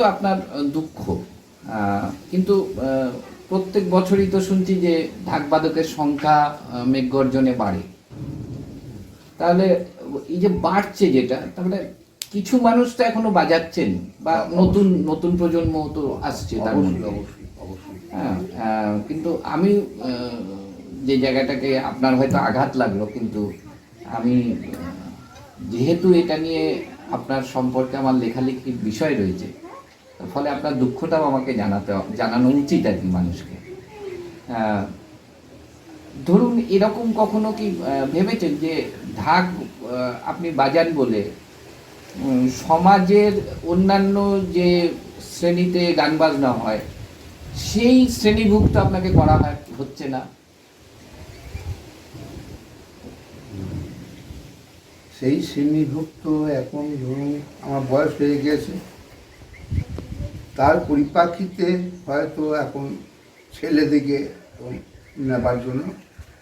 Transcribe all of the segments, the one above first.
মানে এটা তো আপনার দুঃখ। কিন্তু প্রত্যেক বছরই তো শুনছি যে ঢাকবাদকের সংখ্যা মেঘগর্জনে বাড়ে। তাহলে এই যে বাড়ছে যেটা তাহলে কিছু মানুষ তো এখনও বাজাচ্ছেন বা নতুন নতুন প্রজন্ম তো আসছে তার হ্যাঁ কিন্তু আমি যে জায়গাটাকে আপনার হয়তো আঘাত লাগল কিন্তু আমি যেহেতু এটা নিয়ে আপনার সম্পর্কে আমার লেখালেখির বিষয় রয়েছে ফলে আপনার দুঃখটাও আমাকে জানাতে জানানো উচিত আর কি মানুষকে। ধরুন এরকম কখনো কি ভেবেছেন যে ঢাক আপনি বাজান বলে সমাজের অন্যান্য যে শ্রেণীতে গান বাজনা হয়, সেই শ্রেণীভুক্ত আপনাকে করা হচ্ছে না? সেই শ্রেণীভুক্ত এখন ধরুন আমার বয়স হয়ে গেছে তার পরিপ্রেক্ষিতে হয়তো এখন ছেলেদিকে নেবার জন্য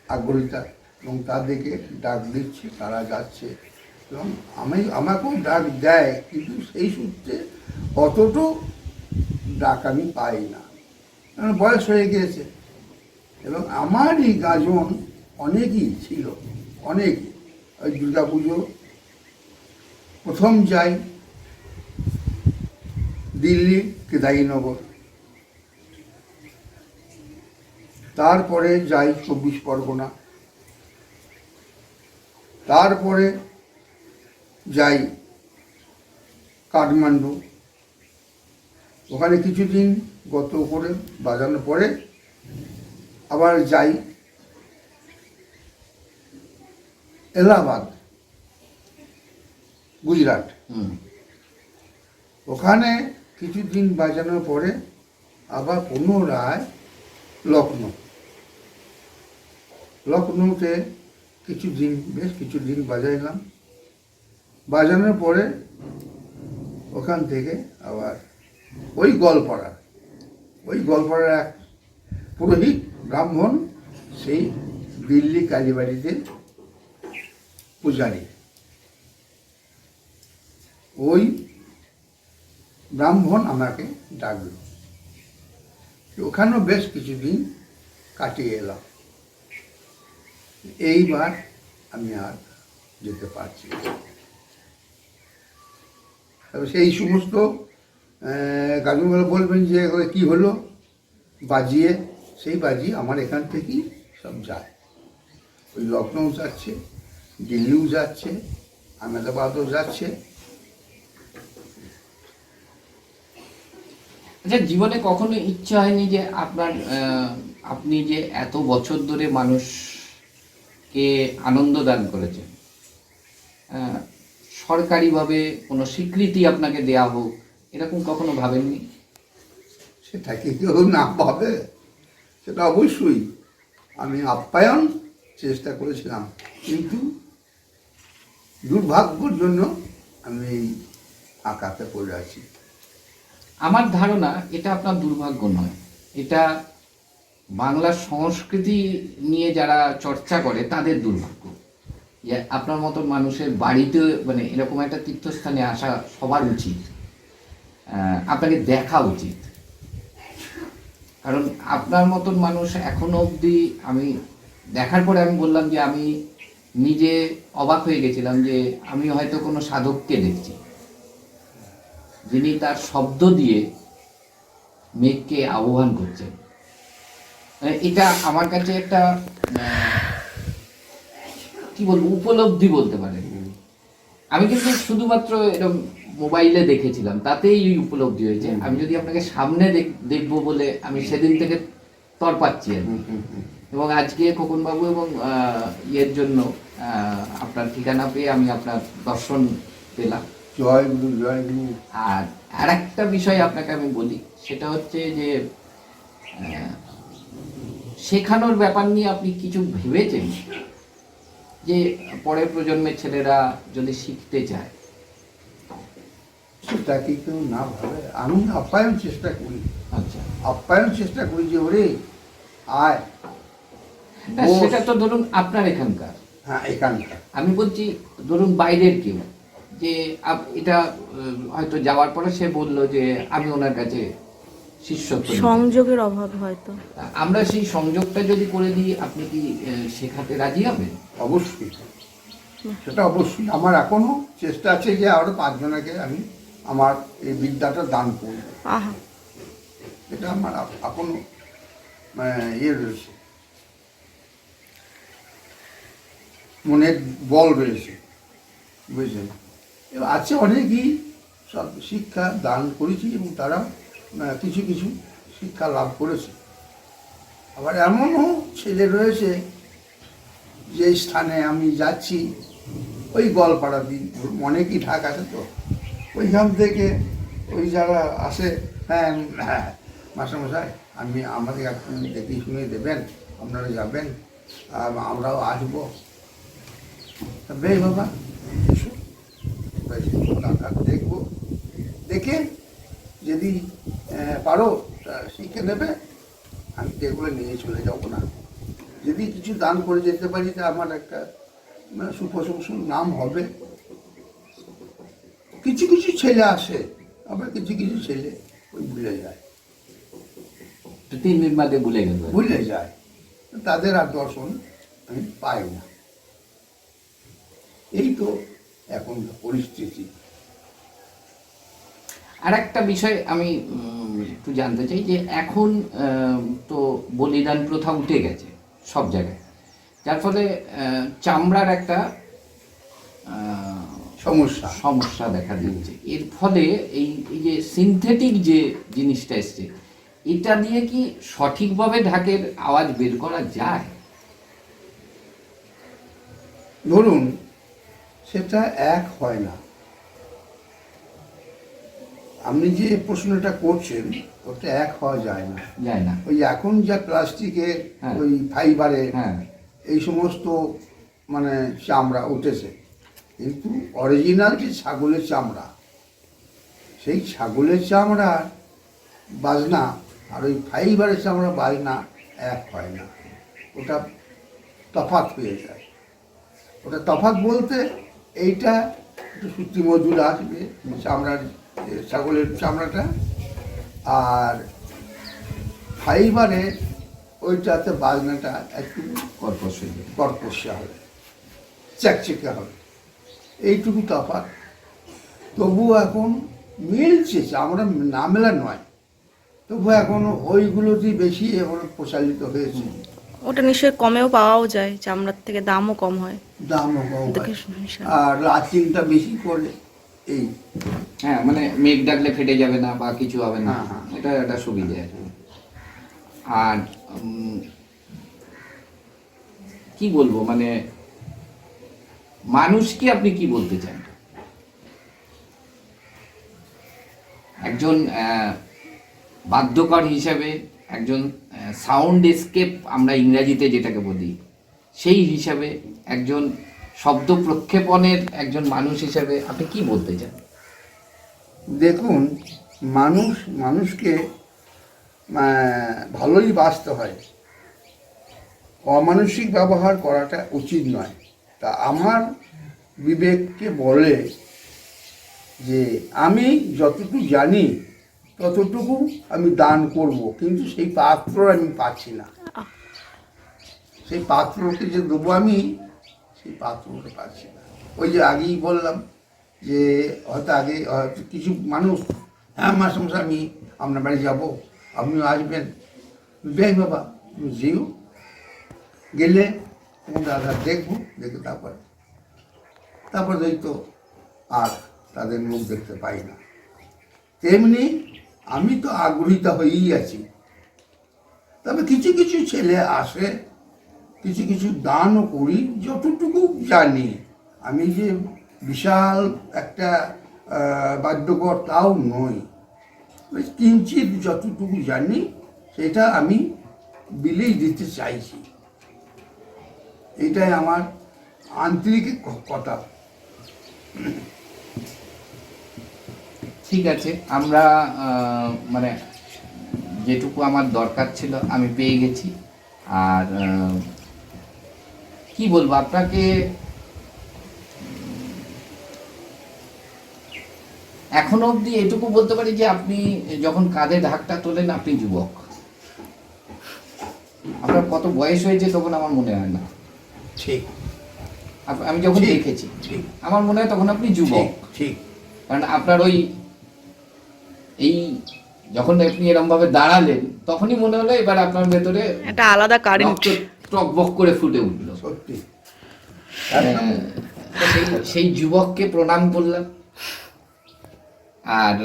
আগ্রহিতা এবং তাদেরকে ডাক দিচ্ছে, তারা যাচ্ছে। এবং আমি, আমাকেও ডাক দেয়, কিন্তু সেই সূত্রে অতটু ডাক আমি পাই না। কারণ বয়স হয়ে গিয়েছে। এবং আমার এই গাজন অনেকই ছিল অনেকই ওই দুর্গা পুজো প্রথম যাই দিল্লি কেদাইনগর তারপরে যাই চব্বিশ পরগনা। তারপরে যাই কাঠমান্ডু। ওখানে কিছুদিন গত করে বাজানোর পরে আবার যাই এলাহাবাদ গুজরাট। ওখানে কিছুদিন বাজানোর পরে আবার পুনরায় লখনৌ লখনৌতে কিছুদিন, বেশ কিছুদিন বাজাইলাম। বাজানোর পরে ওখান থেকে আবার ওই গলপাড়া ওই গলপাড়ার এক পুরোহিত ব্রাহ্মণ সেই দিল্লি কালীবাড়িতে পূজারী। ওই ব্রাহ্মণ আমাকে ডাকল। ওখানেও বেশ কিছুদিন কাটিয়ে এলাম। এইবার আমি আর যেতে পারছি তবে সেই সমস্ত গাজনগুলো বলবেন যে কী হলো? বাজিয়ে, সেই বাজিয়ে আমার এখান থেকেই সব যায়। ওই লখনৌ যাচ্ছে, দিল্লিও যাচ্ছে, আহমেদাবাদও যাচ্ছে আচ্ছা জীবনে কখনো ইচ্ছা হয়নি যে আপনার আপনি যে এত বছর ধরে মানুষকে আনন্দ দান করেছেন সরকারিভাবে কোনো স্বীকৃতি আপনাকে দেয়া হোক, এরকম কখনো ভাবেননি? সেটা কি কেউ না পাবে সেটা অবশ্যই। আমি আপ্যায়ন চেষ্টা করেছিলাম, কিন্তু দুর্ভাগ্যর জন্য আমি আঁকাতে পড়ে আছি। আমার ধারণা এটা আপনার দুর্ভাগ্য নয়। এটা বাংলার সংস্কৃতি নিয়ে যারা চর্চা করে, তাদের দুর্ভাগ্য। যে আপনার মতন মানুষের বাড়িতে মানে এরকম একটা তীর্থস্থানে আসা সবার উচিত। আপনাকে দেখা উচিত। কারণ আপনার মতন মানুষ এখনও অবধি আমি, দেখার পরে আমি বললাম যে আমি নিজে অবাক হয়ে গেছিলাম যে আমি হয়তো কোনো সাধককে দেখছি। যিনি তার শব্দ দিয়ে মেঘকে আহ্বান করছেন। মানে এটা আমার কাছে একটা কি বলব, উপলব্ধি বলতে পারেন। আমি কিন্তু শুধুমাত্র এরকম মোবাইলে দেখেছিলাম, তাতেই এই উপলব্ধি হয়েছে। আমি যদি আপনাকে সামনে দেখ- দেখব বলে আমি সেদিন থেকে তর পাচ্ছি আর। এবং আজকে খোকনবাবু এবং ইয়ের জন্য আপনার ঠিকানা পেয়ে আমি আপনার দর্শন পেলাম। জয় গুরু জয় গুরু। আর আর একটা বিষয় আপনাকে আমি বলি সেটা হচ্ছে যে শেখানোর ব্যাপার নিয়ে আপনি কিছু ভেবেছেন? যে পরের প্রজন্মের ছেলেরা যদি শিখতে চায়। সেটা কি কেউ না ভাবে? আমি আপ্যায়ন চেষ্টা করি। আচ্ছা। আপ্যায়ন চেষ্টা করি যে ওরে আয়। সেটা তো ধরুন আপনার এখানকার। হ্যাঁ এখানকার। আমি বলছি ধরুন বাইরের কেউ। যে আপ- এটা হয়তো যাওয়ার পরে সে বলল যে আমি ওনার কাছে নিতে সংযোগের অভাব হয়তো। আমরা সেই সংযোগটা যদি করে দিই আপনি কি শেখাতে রাজি হবেন? অবশ্যই। সেটা অবশ্যই। আমার এখনও চেষ্টা আছে যে আরও পাঁচজনকে আমি আমার এই বিদ্যাটা দান করব। আহা। এটা আমার এখ- এখনও ইয়ে রয়েছে। মনের বল রয়েছে। বুঝলেন? আছে অনেকই সব শিক্ষা দান করেছি এবং তারা কিছু কিছু শিক্ষা লাভ করেছে। আবার এমনও ছেলে রয়েছে যে স্থানে আমি যাচ্ছি, ওই গলপাড়া দিন অনেকই ঢাক আছে তো, ওইখান থেকে ওই যারা আসে হ্যাঁ হ্যাঁ মাস্টারমশাই, আমি আমাদের একটু দেখে শুনে দেবেন, আপনারা যাবেন আমরাও আসব। বেশ বাবা বেশ ডাক্তার দেখে যদি পারো শিখে নেবে। আমি তো এগুলো নিয়ে চলে যাব না। যদি কিছু দান করে যেতে পারি তা আমার একটা মানে সুপ্রশংসর নাম হবে। কিছু কিছু ছেলে আসে আবার কিছু কিছু ছেলে ওই ভুলে যায়। তিন দিন বাদে ভুলে গেল। ভুলে যায়। তাদের আর দর্শন আমি পাই না। এই তো এখন পরিস্থিতি। আর একটা বিষয় আমি একটু জানতে চাই যে এখন তো বলিদান প্রথা উঠে গেছে সব জায়গায়। যার ফলে চামড়ার একটা সমস্যা। সমস্যা দেখা দিচ্ছে। এর ফলে এই এই যে সিনথেটিক যে জিনিসটা এসছে এটা দিয়ে কি সঠিকভাবে ঢাকের আওয়াজ বের করা যায়? ধরুন সেটা এক হয় না। আপনি যে প্রশ্নটা করছেন ওটা এক হওয়া যায় না। যায় না। ওই এখন যা প্লাস্টিকের হ্যাঁ। ওই ফাইবারের হ্যাঁ। এই সমস্ত মানে চামড়া উঠেছে। কিন্তু অরিজিনাল যে ছাগলের চামড়া সেই ছাগলের চামড়া বাজনা আর ওই ফাইবারের চামড়া বাজনা এক হয় না। ওটা তফাত হয়ে যায়। ওটা তফাত বলতে এইটা একটু সূত্রি মজুর আসবে চামড়ার ছাগলের চামড়াটা। আর ফাইবারের ওইটাতে বাজনাটা একটু কর্কশ হয়ে কর্কশা হবে চ্যাকচেকে হবে। এইটুকু তফাৎ। তবু এখন মিলছে আমরা না মেলা নয়। তবু এখন ওইগুলোতেই বেশি এখন প্রচালিত হয়েছে। ওটা নিশ্চয়ই কমেও পাওয়াও যায় চামড়ার থেকে দামও কম হয়। দামও কম হয়। আর লাস্টিংটা বেশি করে এই? হ্যাঁ মানে মেঘ ডাকলে ফেটে যাবে না বা কিছু হবে না। হ্যাঁ, হ্যাঁ। এটা একটা সুবিধা আছে আর উম, কি বলব মানে মানুষকে আপনি কি বলতে চান? একজন আহ, বাদ্যকর হিসাবে একজন সাউন্ড স্কেপ আমরা ইংরাজিতে যেটাকে বলি, সেই হিসাবে একজন শব্দ প্রক্ষেপণের একজন মানুষ হিসাবে আপনি কি বলতে চান? দেখুন, মানুষ, মানুষকে ভালোই বাঁচতে হয়। অমানসিক ব্যবহার করাটা উচিত নয়। তা আমার বিবেককে বলে যে, আমি যতটুকু জানি ততটুকু আমি দান করব, কিন্তু সেই পাত্র আমি পাচ্ছি না। সেই পাত্রকে যে দেবো আমি, সেই পাত্রকে পাচ্ছি না। ওই যে আগেই বললাম যে হয়তো আগে কিছু মানুষ হ্যাঁ মাসমশাই আমি আপনার বাড়ি যাব, আপনিও আসবেন। বেশ বাবা, তুমি যেও। গেলে তোমার দাদা দেখব, দেখে তারপর তারপর ওই তো আর তাদের মুখ দেখতে পাই না। তেমনি আমি তো আগ্রহিতা হয়েই আছি। তবে কিছু কিছু ছেলে আসে, কিছু কিছু দানও করি, যতটুকু জানি। আমি যে বিশাল একটা বাদ্যকর তাও নই। কিঞ্চিত যতটুকু জানি, সেটা আমি বিলেই দিতে চাইছি। এটাই আমার আন্তরিক কথা। ঠিক আছে আমরা মানে যেটুকু আমার দরকার ছিল আমি পেয়ে গেছি। আর কি বলব আপনাকে? এখনও অবধি এটুকু বলতে পারি যে আপনি যখন কাঁধে ঢাকটা তোলেন আপনি যুবক। আপনার কত বয়স হয়েছে তখন আমার মনে হয় না। ঠিক। আমি যখন দেখেছি আমার মনে হয় তখন আপনি যুবক। ঠিক। কারণ আপনার ওই এই যখন আপনি এরম ভাবে দাঁড়ালেন তখনই মনে হলো এবার আপনার ভেতরে একটা আলাদা কারেন্ট রক্ত টকবক করে ফুটে উঠল। সত্যি। সেই সেই যুবককে প্রণাম করলাম। আর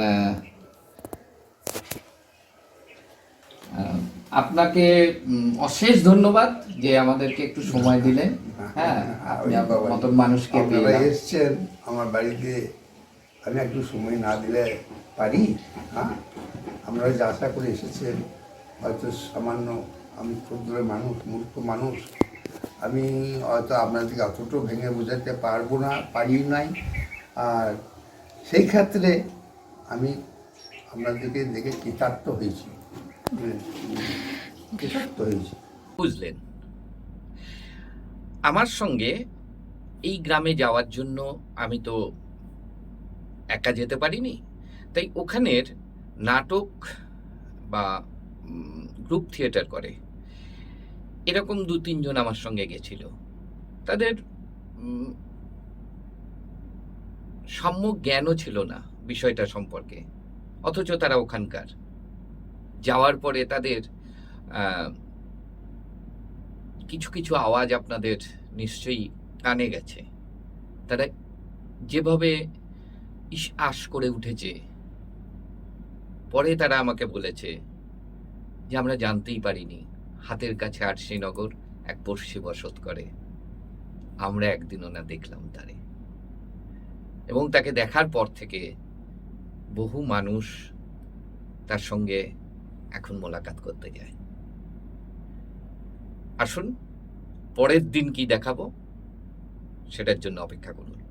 আপনাকে অশেষ ধন্যবাদ যে আমাদেরকে একটু সময় দিলেন। হ্যাঁ মতন মানুষকে এসছেন আমার বাড়িতে। আমি একটু সময় না দিলে পারি হ্যাঁ? আপনারা যে আশা করে এসেছেন, হয়তো সামান্য আমি ক্ষুদ্র মানুষ, মূর্খ মানুষ, আমি হয়তো আপনাদেরকে অতটাও ভেঙে বোঝাতে পারব না, পারি নাই। আর সেই ক্ষেত্রে আমি আপনাদেরকে দেখে কৃতার্থ হয়েছি। বুঝলেন? কৃতার্থ হয়েছি। বুঝলেন। আমার সঙ্গে এই গ্রামে যাওয়ার জন্য আমি তো একা যেতে পারিনি। তাই ওখানের নাটক বা গ্রুপ থিয়েটার করে। এরকম দু তিনজন আমার সঙ্গে গেছিল। তাদের উম, সম্যক জ্ঞানও ছিল না বিষয়টা সম্পর্কে। অথচ তারা ওখানকার। যাওয়ার পরে তাদের কিছু কিছু আওয়াজ আপনাদের নিশ্চয়ই কানে গেছে। তারা যেভাবে ইস আশ করে উঠেছে পরে তারা আমাকে বলেছে যে আমরা জানতেই পারিনি, হাতের কাছে আরশিনগর এক পড়শি বসত করে। আমরা একদিনও না দেখলাম তারে। এবং তাকে দেখার পর থেকে বহু মানুষ তার সঙ্গে এখন মোলাকাত করতে যায়। আসুন, পরের দিন কি দেখাবো? সেটার জন্য অপেক্ষা করুন।